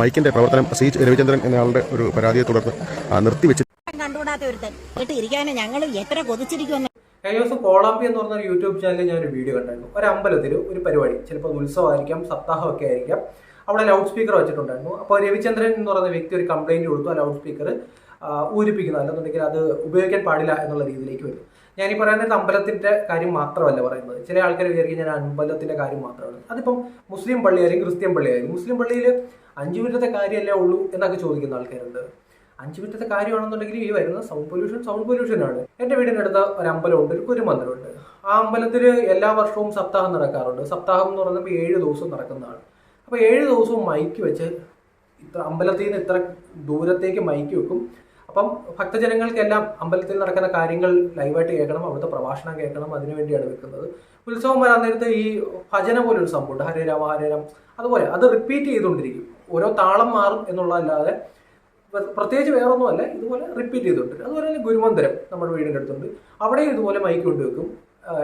മൈക്കിന്റെ പ്രവർത്തനം സി രവിചന്ദ്രൻ എന്നയാളുടെ ഒരു പരാതിയെ തുടർന്ന് നിർത്തിവെച്ച് കണ്ടുകൂടാത്ത ഒരുത്തൻ. കേട്ട് ഇരിക്കാനും ഞങ്ങൾ എത്ര കൊതിച്ചിരിക്കുന്നു കഴിഞ്ഞ ദിവസം കോളാമ്പി എന്ന് പറഞ്ഞ ഒരു യൂട്യൂബ് ചാനലിൽ ഞാൻ ഒരു വീഡിയോ കണ്ടായിരുന്നു. ഒരു അമ്പലത്തിൽ ഒരു പരിപാടി ചിലപ്പോൾ ഉത്സവമായിരിക്കാം സപ്താഹമൊക്കെ ആയിരിക്കാം. അവിടെ ലൗഡ് സ്പീക്കർ വെച്ചിട്ടുണ്ടായിരുന്നു. അപ്പോൾ രവിചന്ദ്രൻ എന്ന് പറയുന്ന വ്യക്തി ഒരു കംപ്ലൈന്റ് കൊടുത്തു ആ ലൗഡ് സ്പീക്കർ ഊരിപ്പിക്കുന്നു. അല്ലെന്നുണ്ടെങ്കിൽ അത് ഉപയോഗിക്കാൻ പാടില്ല എന്നുള്ള രീതിയിലേക്ക് വരും ഞാൻ ഈ പറയുന്നത് അമ്പലത്തിന്റെ കാര്യം മാത്രമല്ല പറയുന്നത്. ചില ആൾക്കാർ വിചാരിക്കും ഞാൻ അമ്പലത്തിന്റെ കാര്യം മാത്രമാണ്. അതിപ്പം മുസ്ലിം പള്ളി ആയാലും ക്രിസ്ത്യൻ പള്ളി ആയാലും മുസ്ലിം പള്ളിയിൽ അഞ്ചു മിനിറ്റത്തെ കാര്യമല്ലേ ഉള്ളൂ എന്നൊക്കെ ചോദിക്കുന്ന ആൾക്കാരുണ്ട്. അഞ്ച് മിനിറ്റത്തെ കാര്യമാണെന്നുണ്ടെങ്കിൽ ഈ വരുന്ന സൗണ്ട് പൊല്യൂഷൻ സൗണ്ട് പൊല്യൂഷനാണ് എന്റെ വീടിന്റെ അടുത്ത് ഒരു അമ്പലമുണ്ട് ഒരു കുരുമന്ദിരമുണ്ട് ആ അമ്പലത്തിൽ എല്ലാ വർഷവും സപ്താഹം നടക്കാറുണ്ട്. സപ്താഹം എന്ന് പറയുമ്പോൾ ഏഴ് ദിവസം നടക്കുന്നതാണ്. അപ്പോൾ ഏഴ് ദിവസവും മൈക്ക് വെച്ച് ഇത്ര അമ്പലത്തിൽ നിന്ന് ഇത്ര ദൂരത്തേക്ക് മൈക്ക് വെക്കും. അപ്പം ഭക്തജനങ്ങൾക്കെല്ലാം അമ്പലത്തിൽ നടക്കുന്ന കാര്യങ്ങൾ ലൈവായിട്ട് കേൾക്കണം അവിടുത്തെ പ്രഭാഷണം കേൾക്കണം അതിനു വേണ്ടിയാണ് വെക്കുന്നത്. ഉത്സവം വരാൻ നേരത്ത് ഈ ഭജന പോലെ ഒരു സംഭവമുണ്ട് ഹരേ രാമ ഹരേ രാം. അതുപോലെ അത് റിപ്പീറ്റ് ചെയ്തുകൊണ്ടിരിക്കും. ഓരോ താളം മാറും എന്നുള്ളതല്ലാതെ പ്ര- പ്രത്യേകിച്ച് വേറൊന്നുമല്ല ഇതുപോലെ റിപ്പീറ്റ് ചെയ്തിട്ടുണ്ട് അതുപോലെ തന്നെ ഗുരുമന്ദിരം നമ്മുടെ വീടിന്റെ അടുത്തുണ്ട്. അവിടെയും ഇതുപോലെ മൈക്ക് കൊണ്ടുവെക്കും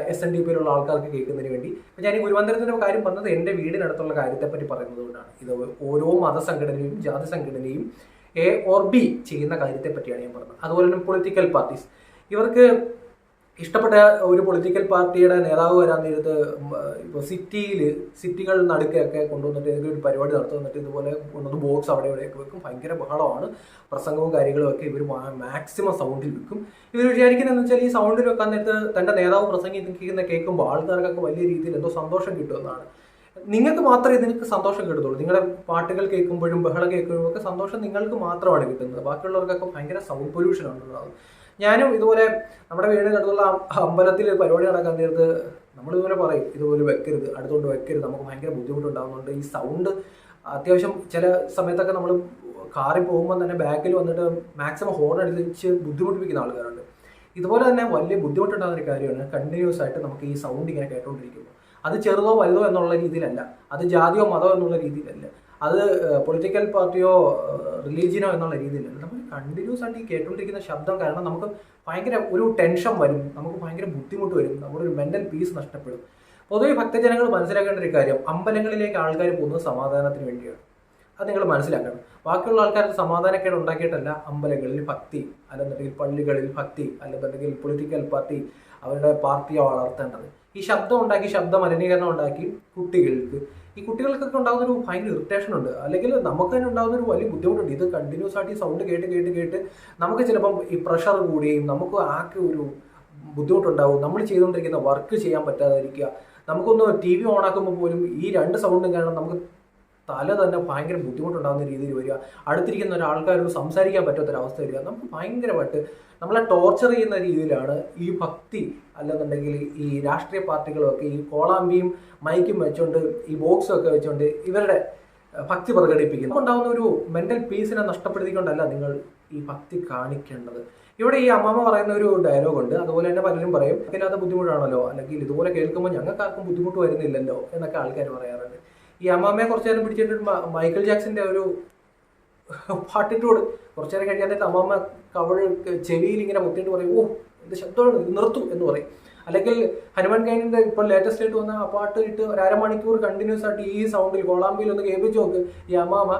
എസ് എൻ ഡി പിയിലുള്ള ആൾക്കാർക്ക് കേൾക്കുന്നതിന് വേണ്ടി. അപ്പം ഞാൻ ഈ ഗുരുമന്ദിരത്തിന്റെ കാര്യം പറഞ്ഞത് എന്റെ വീടിനടുത്തുള്ള കാര്യത്തെപ്പറ്റി പറയുന്നത് കൊണ്ടാണ്. ഇത് ഓരോ മതസംഘടനയും ജാതി സംഘടനയും എ ഓർ ബി ചെയ്യുന്ന കാര്യത്തെ പറ്റിയാണ് ഞാൻ പറഞ്ഞത്. അതുപോലെ തന്നെ പൊളിറ്റിക്കൽ പാർട്ടീസ് ഇവർക്ക് ഇഷ്ടപ്പെട്ട ഒരു പൊളിറ്റിക്കൽ പാർട്ടിയുടെ നേതാവ് വരാൻ നേരത്ത് ഇപ്പോൾ സിറ്റിയിൽ സിറ്റികൾ നടുക്കൊക്കെ കൊണ്ടുവന്നിട്ട് ഏതെങ്കിലും ഒരു പരിപാടി നടത്തുന്നിട്ട് ഇതുപോലെ കൊണ്ടുവന്ന് ബോക്സ് അവിടെ ഇവിടെയൊക്കെ വെക്കും. ഭയങ്കര ബഹളമാണ്. പ്രസംഗവും കാര്യങ്ങളും ഒക്കെ ഇവർ മാക്സിമം സൗണ്ടിൽ വെക്കും. ഇവർ വിചാരിക്കുന്നതെന്ന് വെച്ചാൽ ഈ സൗണ്ടിൽ വെക്കാൻ നേരത്ത് തന്റെ നേതാവ് പ്രസംഗിക്കുന്ന കേൾക്കുമ്പോൾ ആൾക്കാർക്കൊക്കെ വലിയ രീതിയിൽ എന്തോ സന്തോഷം കിട്ടുമെന്നാണ്. നിങ്ങൾക്ക് മാത്രമേ ഇതിനൊക്കെ സന്തോഷം കിട്ടത്തുള്ളൂ. നിങ്ങളുടെ പാട്ടുകൾ കേൾക്കുമ്പോഴും ബഹളം കേൾക്കുമ്പോഴും ഒക്കെ സന്തോഷം നിങ്ങൾക്ക് മാത്രമാണ് കിട്ടുന്നത്. ബാക്കിയുള്ളവർക്കൊക്കെ ഭയങ്കര സൗണ്ട് പൊല്യൂഷൻ ഉണ്ടാകുന്നത് ഞാനും ഇതുപോലെ നമ്മുടെ വീടിന് അടുത്തുള്ള അമ്പലത്തിൽ പരിപാടി നടക്കാൻ നേരത്ത് നമ്മളിതുപോലെ പറയും ഇതുപോലെ വെക്കരുത് അടുത്തുകൊണ്ട് വെക്കരുത് നമുക്ക് ഭയങ്കര ബുദ്ധിമുട്ടുണ്ടാകുന്നുണ്ട് ഈ സൗണ്ട് അത്യാവശ്യം ചില സമയത്തൊക്കെ നമ്മൾ കാറിൽ പോകുമ്പോൾ തന്നെ ബാക്കിൽ വന്നിട്ട് മാക്സിമം ഹോൺ അടിച്ച് ബുദ്ധിമുട്ടിപ്പിക്കുന്ന ആൾക്കാരുണ്ട്. ഇതുപോലെ തന്നെ വലിയ ബുദ്ധിമുട്ടുണ്ടാകുന്ന ഒരു കാര്യമാണ് കണ്ടിന്യൂസ് ആയിട്ട് നമുക്ക് ഈ സൗണ്ട് ഇങ്ങനെ കേട്ടോണ്ടിരിക്കുമ്പോൾ അത് ചെറുതോ വലുതോ എന്നുള്ള രീതിയിലല്ല. അത് ജാതിയോ മതമോ എന്നുള്ള രീതിയിലല്ല. അത് പൊളിറ്റിക്കൽ പാർട്ടിയോ റിലീജിയനോ എന്നുള്ള രീതിയിലല്ല. നമ്മൾ കണ്ടിന്യൂസ് ആയിട്ട് ഈ കേട്ടുകൊണ്ടിരിക്കുന്ന ശബ്ദം കാരണം നമുക്ക് ഭയങ്കര ഒരു ടെൻഷൻ വരും. നമുക്ക് ഭയങ്കര ബുദ്ധിമുട്ട് വരും. നമ്മുടെ ഒരു മെന്റൽ പീസ് നഷ്ടപ്പെടും. പൊതുവെ ഭക്തജനങ്ങൾ മനസ്സിലാക്കേണ്ട ഒരു കാര്യം അമ്പലങ്ങളിലേക്ക് ആൾക്കാർ പോകുന്നത് സമാധാനത്തിന് വേണ്ടിയാണ്. അത് നിങ്ങൾ മനസ്സിലാക്കണം. ബാക്കിയുള്ള ആൾക്കാർക്ക് സമാധാനക്കേട് ഉണ്ടാക്കിയിട്ടല്ല. അമ്പലങ്ങളിൽ ഭക്തി അല്ലെന്നുണ്ടെങ്കിൽ പള്ളികളിൽ ഭക്തി അല്ലെന്നുണ്ടെങ്കിൽ പൊളിറ്റിക്കൽ പാർട്ടി അവരുടെ പാർട്ടിയെ വളർത്തേണ്ടത്. ഈ ശബ്ദം ഉണ്ടാക്കി ശബ്ദ മലിനീകരണം ഉണ്ടാക്കി കുട്ടികൾക്ക്. ഈ കുട്ടികൾക്കൊക്കെ ഉണ്ടാകുന്ന ഒരു ഭയങ്കര ഇറിറ്റേഷൻ ഉണ്ട്. അല്ലെങ്കിൽ നമുക്ക് തന്നെ ഉണ്ടാകുന്ന ഒരു വലിയ ബുദ്ധിമുട്ടുണ്ട്. ഇത് കണ്ടിന്യൂസ് ആയിട്ട് ഈ സൗണ്ട് കേട്ട് കേട്ട് കേട്ട് നമുക്ക് ചിലപ്പം ഈ പ്രഷർ കൂടുകയും നമുക്ക് ആകെ ഒരു ബുദ്ധിമുട്ടുണ്ടാവും. നമ്മൾ ചെയ്തുകൊണ്ടിരിക്കുന്ന വർക്ക് ചെയ്യാൻ പറ്റാതിരിക്കുക. നമുക്കൊന്ന് ടി വി ഓണാക്കുമ്പോൾ പോലും ഈ രണ്ട് സൗണ്ടും കാരണം നമുക്ക് തല തന്നെ ഭയങ്കര ബുദ്ധിമുട്ടുണ്ടാകുന്ന രീതിയിൽ വരിക. അടുത്തിരിക്കുന്ന ഒരാൾക്കാരോട് സംസാരിക്കാൻ പറ്റാത്തൊരവസ്ഥ വരിക. നമുക്ക് ഭയങ്കരമായിട്ട് നമ്മളെ ടോർച്ചർ ചെയ്യുന്ന രീതിയിലാണ് ഈ ഭക്തി അല്ലെന്നുണ്ടെങ്കിൽ ഈ രാഷ്ട്രീയ പാർട്ടികളൊക്കെ ഈ കോളാമ്പിയും മൈക്കും വെച്ചുകൊണ്ട് ഈ ബോക്സും ഒക്കെ വെച്ചുകൊണ്ട് ഇവരുടെ ഭക്തി പ്രകടിപ്പിക്കുന്നു ഉണ്ടാകുന്ന ഒരു മെന്റൽ പീസിനെ നഷ്ടപ്പെടുത്തിക്കൊണ്ടല്ല നിങ്ങൾ ഈ ഭക്തി കാണിക്കേണ്ടത്. ഇവിടെ ഈ അമ്മമ്മ പറയുന്ന ഒരു ഡയലോഗ് ഉണ്ട്. അതുപോലെ തന്നെ പലരും പറയും ഇല്ലാത്ത ബുദ്ധിമുട്ടാണല്ലോ? അല്ലെങ്കിൽ ഇതുപോലെ കേൾക്കുമ്പോൾ ഞങ്ങൾക്ക് ആർക്കും ബുദ്ധിമുട്ട് വരുന്നില്ലല്ലോ? എന്നൊക്കെ ആൾക്കാർ പറയാറുണ്ട്. ഈ അമ്മാമ്മയെ കുറച്ചു നേരം പിടിച്ചിട്ട് മൈക്കിൾ ജാക്സന്റെ ഒരു പാട്ടിട്ടോട്. കുറച്ചു നേരം കഴിഞ്ഞിട്ട് അമ്മാമ്മ കവൾ ചെവിയിൽ ഇങ്ങനെ മുത്തിയിട്ട് പറയും ഓ എന്ത് ശബ്ദമാണ് നിർത്തും എന്ന് പറയും. അല്ലെങ്കിൽ ഹനുമാൻ ഗൈനിന്റെ ഇപ്പോൾ ലേറ്റസ്റ്റ് ആയിട്ട് വന്ന ആ പാട്ട് ഇട്ട് ഒരു അരമണിക്കൂർ കണ്ടിന്യൂസ് ആയിട്ട് ഈ സൗണ്ടിൽ കോളാമ്പിയിൽ ഒന്ന് കേൾപ്പിച്ച് നോക്ക്. ഈ അമ്മാമ്മ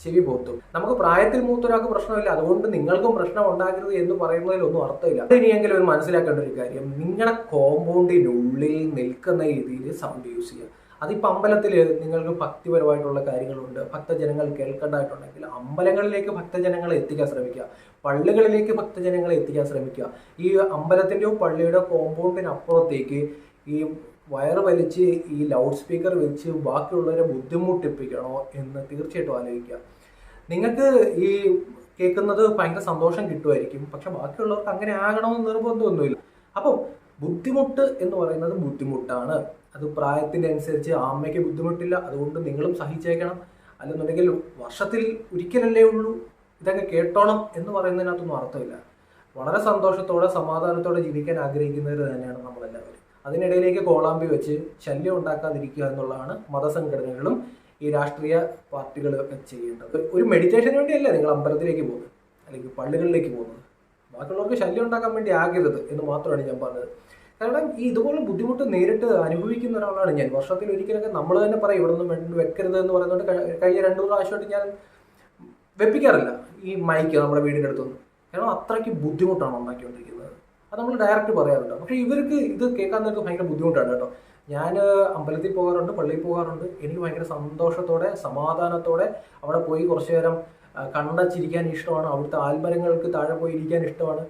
ചെവി പോത്തും. നമുക്ക് പ്രായത്തിൽ മൂത്തൊരാൾക്ക് പ്രശ്നമില്ല. അതുകൊണ്ട് നിങ്ങൾക്കും പ്രശ്നം ഉണ്ടാകരുത് എന്ന് പറയുന്നതിൽ ഒന്നും അർത്ഥമില്ല. ഇനിയെങ്കിലും ഒരു മനസ്സിലാക്കേണ്ട ഒരു കാര്യം. നിങ്ങളുടെ കോമ്പൗണ്ടിനുള്ളിൽ നിൽക്കുന്ന രീതിയിൽ സൗണ്ട് യൂസ് ചെയ്യുക. അതിപ്പോൾ അമ്പലത്തിൽ നിങ്ങൾക്ക് ഭക്തിപരമായിട്ടുള്ള കാര്യങ്ങളുണ്ട് ഭക്തജനങ്ങൾ കേൾക്കേണ്ടതായിട്ടുണ്ടെങ്കിൽ അമ്പലങ്ങളിലേക്ക് ഭക്തജനങ്ങളെ എത്തിക്കാൻ ശ്രമിക്കുക പള്ളികളിലേക്ക് ഭക്തജനങ്ങളെ എത്തിക്കാൻ ശ്രമിക്കുക. ഈ അമ്പലത്തിന്റെയോ പള്ളിയുടെയോ കോമ്പൗണ്ടിനപ്പുറത്തേക്ക് ഈ വയർ വലിച്ച് ഈ ലൗഡ് സ്പീക്കർ വെച്ച് ബാക്കിയുള്ളവരെ ബുദ്ധിമുട്ടിപ്പിക്കണോ എന്ന് തീർച്ചയായിട്ടും ആലോചിക്കുക. നിങ്ങൾക്ക് ഈ കേൾക്കുന്നത് ഭയങ്കര സന്തോഷം കിട്ടുമായിരിക്കും പക്ഷെ ബാക്കിയുള്ളവർക്ക് അങ്ങനെ ആകണമെന്ന് നിർബന്ധമൊന്നുമില്ല. അപ്പം ബുദ്ധിമുട്ട് എന്ന് പറയുന്നത് ബുദ്ധിമുട്ടാണ്. അത് പ്രായത്തിന്റെ അനുസരിച്ച് അമ്മയ്ക്ക് ബുദ്ധിമുട്ടില്ല അതുകൊണ്ട് നിങ്ങളും സഹിച്ചേക്കണം. അല്ലെന്നുണ്ടെങ്കിൽ വർഷത്തിൽ ഒരിക്കലല്ലേ ഉള്ളൂ ഇതൊക്കെ കേട്ടോണം എന്ന് പറയുന്നതിനകത്തൊന്നും അർത്ഥമില്ല. വളരെ സന്തോഷത്തോടെ സമാധാനത്തോടെ ജീവിക്കാൻ ആഗ്രഹിക്കുന്നവർ തന്നെയാണ് നമ്മളെല്ലാവരും. അതിനിടയിലേക്ക് കോളാമ്പി വെച്ച് ശല്യം ഉണ്ടാക്കാതിരിക്കുക എന്നുള്ളതാണ് മതസംഘടനകളും ഈ രാഷ്ട്രീയ പാർട്ടികളും ഒക്കെ ചെയ്യേണ്ടത്. ഒരു മെഡിറ്റേഷന് വേണ്ടിയല്ല നിങ്ങൾ അമ്പലത്തിലേക്ക് പോകുന്നത്? അല്ലെങ്കിൽ പള്ളികളിലേക്ക് പോകുന്നത്? ബാക്കിയുള്ളവർക്ക് ശല്യം ഉണ്ടാക്കാൻ വേണ്ടി ആകരുത് എന്ന് മാത്രമാണ് ഞാൻ പറഞ്ഞത്. കാരണം ഈ ഇതുപോലെ ബുദ്ധിമുട്ട് നേരിട്ട് അനുഭവിക്കുന്ന ഒരാളാണ് ഞാൻ. വർഷത്തിൽ ഒരിക്കലൊക്കെ നമ്മൾ തന്നെ പറയും ഇവിടെ നിന്ന് വെക്കരുത് എന്ന് പറയുന്നത് കഴി- കഴിഞ്ഞ രണ്ടു പ്രാവശ്യമായിട്ട് ഞാൻ വെപ്പിക്കാറില്ല. ഈ മൈക്ക് നമ്മുടെ വീടിന്റെ അടുത്തൊന്നും കാരണം അത്രയ്ക്ക് ബുദ്ധിമുട്ടാണ് ഉണ്ടാക്കിക്കൊണ്ടിരിക്കുന്നത് അത് നമ്മൾ ഡയറക്റ്റ് പറയാറുണ്ട്. പക്ഷേ ഇവർക്ക് ഇത് കേൾക്കാൻ നേരത്ത് ഭയങ്കര ബുദ്ധിമുട്ടാണ് കേട്ടോ. ഞാൻ അമ്പലത്തിൽ പോകാറുണ്ട് പള്ളിയിൽ പോകാറുണ്ട്. എനിക്ക് ഭയങ്കര സന്തോഷത്തോടെ സമാധാനത്തോടെ അവിടെ പോയി കുറച്ചു നേരം കണ്ണടച്ചിരിക്കാൻ ഇഷ്ടമാണ്. അവിടുത്തെ ആൽമരങ്ങൾക്ക് താഴെ പോയി ഇരിക്കാൻ ഇഷ്ടമാണ്.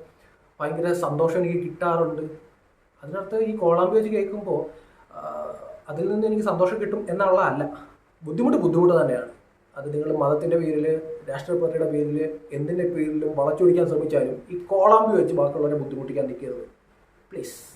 ഭയങ്കര സന്തോഷം എനിക്ക് കിട്ടാറുണ്ട്. അതിനർത്ഥം ഈ കോളാമ്പി വെച്ച് കേൾക്കുമ്പോൾ അതിൽ നിന്ന് എനിക്ക് സന്തോഷം കിട്ടും എന്നുള്ള അല്ല. ബുദ്ധിമുട്ട് ബുദ്ധിമുട്ട് തന്നെയാണ്. അത് നിങ്ങൾ മതത്തിന്റെ പേരിൽ രാഷ്ട്രീയ പാർട്ടിയുടെ പേരിൽ എന്തിന്റെ പേരിലും വളച്ചൊടിക്കാൻ ശ്രമിച്ചാലും ഈ കോളാമ്പി വെച്ച് ബാക്കിയുള്ളവരെ ബുദ്ധിമുട്ടിക്കാൻ നിൽക്കരുത്. പ്ലീസ്